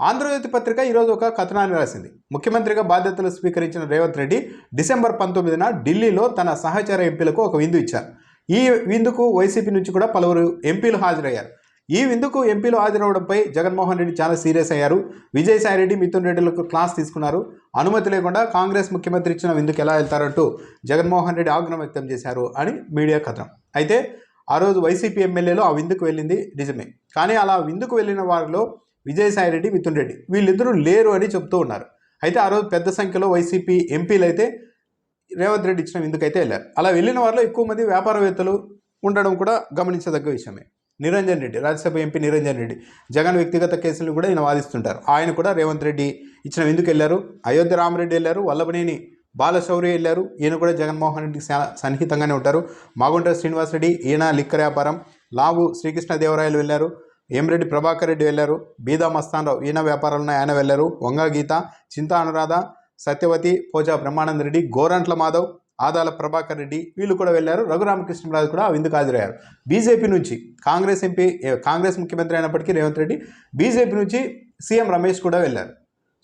ఆంధ్రజ్యోతి పత్రిక ఈరోజు ఒక కథనాన్ని రాసింది. ముఖ్యమంత్రిగా బాధ్యతలు స్వీకరించిన రేవంత్ రెడ్డి డిసెంబర్ పంతొమ్మిదిన ఢిల్లీలో తన సహచర ఎంపీలకు ఒక విందు ఇచ్చారు. ఈ విందుకు వైసీపీ నుంచి కూడా పలువురు ఎంపీలు హాజరయ్యారు. ఈ విందుకు ఎంపీలు హాజరవడంపై జగన్మోహన్ రెడ్డి చాలా సీరియస్ అయ్యారు. విజయసాయి రెడ్డి మిథున్ రెడ్డిలకు క్లాస్ తీసుకున్నారు. అనుమతి లేకుండా కాంగ్రెస్ ముఖ్యమంత్రి ఇచ్చిన విందుకు ఎలా వెళ్తారంటూ జగన్మోహన్ రెడ్డి ఆగ్రహం వ్యక్తం చేశారు అని మీడియా కథనం. అయితే ఆ రోజు వైసీపీ ఎమ్మెల్యేలు ఆ విందుకు వెళ్ళింది నిజమే. కానీ అలా విందుకు వెళ్ళిన వారిలో విజయసాయి రెడ్డి మిథున్ రెడ్డి. వీళ్ళిద్దరూ లేరు అని చెబుతూ ఉన్నారు. అయితే ఆ రోజు పెద్ద సంఖ్యలో వైసీపీ ఎంపీలు అయితే రేవంత్ రెడ్డి ఇచ్చిన ఎందుకైతే వెళ్ళారు. అలా వెళ్ళిన వారిలో ఎక్కువ మంది వ్యాపారవేత్తలు ఉండడం కూడా గమనించదగ్గ విషయమే. నిరంజన్ రెడ్డి రాజ్యసభ ఎంపీ నిరంజన్ రెడ్డి జగన్ వ్యక్తిగత కేసులు కూడా ఈయన వాదిస్తుంటారు. ఆయన కూడా రేవంత్ రెడ్డి ఇచ్చిన ఎందుకు వెళ్ళారు. అయోధ్య రామరెడ్డి వెళ్ళారు. వల్లభనేని బాలశౌర్య వెళ్ళారు. ఈయన కూడా జగన్మోహన్ రెడ్డికి సన్నిహితంగానే ఉంటారు. మాగుంట శ్రీనివాసరెడ్డి ఈయన లిక్కర్ వ్యాపారం. లావు శ్రీకృష్ణదేవరాయలు వెళ్ళారు. ఏమిరెడ్డి ప్రభాకర్ రెడ్డి వెళ్ళారు. బీదా మస్తాన్రావు ఈయన వ్యాపారాలను ఆయన వెళ్ళారు. వంగా గీత చింతా అనురాధ సత్యవతి పోజా బ్రహ్మానంద రెడ్డి గోరంట్ల మాధవ్ ఆదాల ప్రభాకర్ రెడ్డి వీళ్ళు కూడా వెళ్ళారు. రఘురామకృష్ణరాజు కూడా విందుకు హాజరయ్యారు. బీజేపీ నుంచి కాంగ్రెస్ ఎంపీ కాంగ్రెస్ ముఖ్యమంత్రి అయినప్పటికీ రేవంత్ రెడ్డి బీజేపీ నుంచి సీఎం రమేష్ కూడా వెళ్ళారు.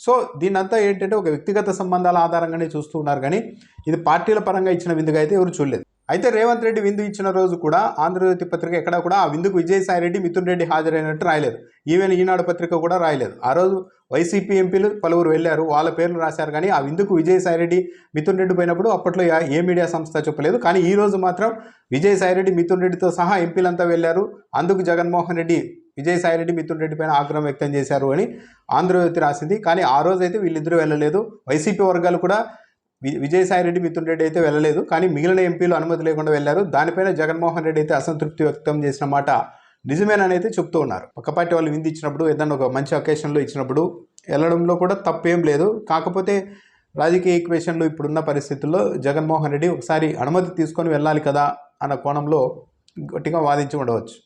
సో దీనంతా ఏంటంటే ఒక వ్యక్తిగత సంబంధాల ఆధారంగానే చూస్తూ ఉన్నారు కానీ ఇది పార్టీల పరంగా ఇచ్చిన విందుగా అయితే ఎవరు చూడలేదు. అయితే రేవంత్ రెడ్డి విందు ఇచ్చిన రోజు కూడా ఆంధ్రజ్యోతి పత్రిక ఎక్కడ కూడా ఆ విందుకు విజయసాయి రెడ్డి మిథున్ రెడ్డి హాజరైనట్టు రాయలేదు. ఈవెన్ ఈనాడు పత్రిక కూడా రాయలేదు. ఆ రోజు వైసీపీ ఎంపీలు పలువురు వెళ్ళారు. వాళ్ళ పేర్లు రాశారు కానీ ఆ విందుకు విజయసాయి రెడ్డి మిథున్ రెడ్డి పోయినప్పుడు అప్పట్లో ఏ మీడియా సంస్థ చెప్పలేదు. కానీ ఈ రోజు మాత్రం విజయసాయి రెడ్డి మిథున్ రెడ్డితో సహా ఎంపీలంతా వెళ్ళారు. అందుకు జగన్మోహన్ రెడ్డి విజయసాయి రెడ్డి మిథున్ రెడ్డి పైన ఆగ్రహం వ్యక్తం చేశారు అని ఆంధ్రజ్యోతి రాసింది. కానీ ఆ రోజు అయితే వీళ్ళిద్దరూ వెళ్ళలేదు. వైసీపీ వర్గాలు కూడా విజయసాయి రెడ్డి మిథున్ రెడ్డి అయితే వెళ్ళలేదు. కానీ మిగిలిన ఎంపీలు అనుమతి లేకుండా వెళ్ళారు. దానిపైన జగన్మోహన్ రెడ్డి అయితే అసంతృప్తి వ్యక్తం చేసిన మాట నిజమేనని అయితే చెప్తూ ఉన్నారు. ఒక పార్టీ వాళ్ళు విందు ఇచ్చినప్పుడు ఏదన్నా ఒక మంచి అకేషన్లో ఇచ్చినప్పుడు వెళ్ళడంలో కూడా తప్పేం లేదు. కాకపోతే రాజకీయ ఈక్వేషన్లు ఇప్పుడున్న పరిస్థితుల్లో జగన్మోహన్ రెడ్డి ఒకసారి అనుమతి తీసుకొని వెళ్ళాలి కదా అన్న కోణంలో గట్టిగా వాదించి ఉండవచ్చు.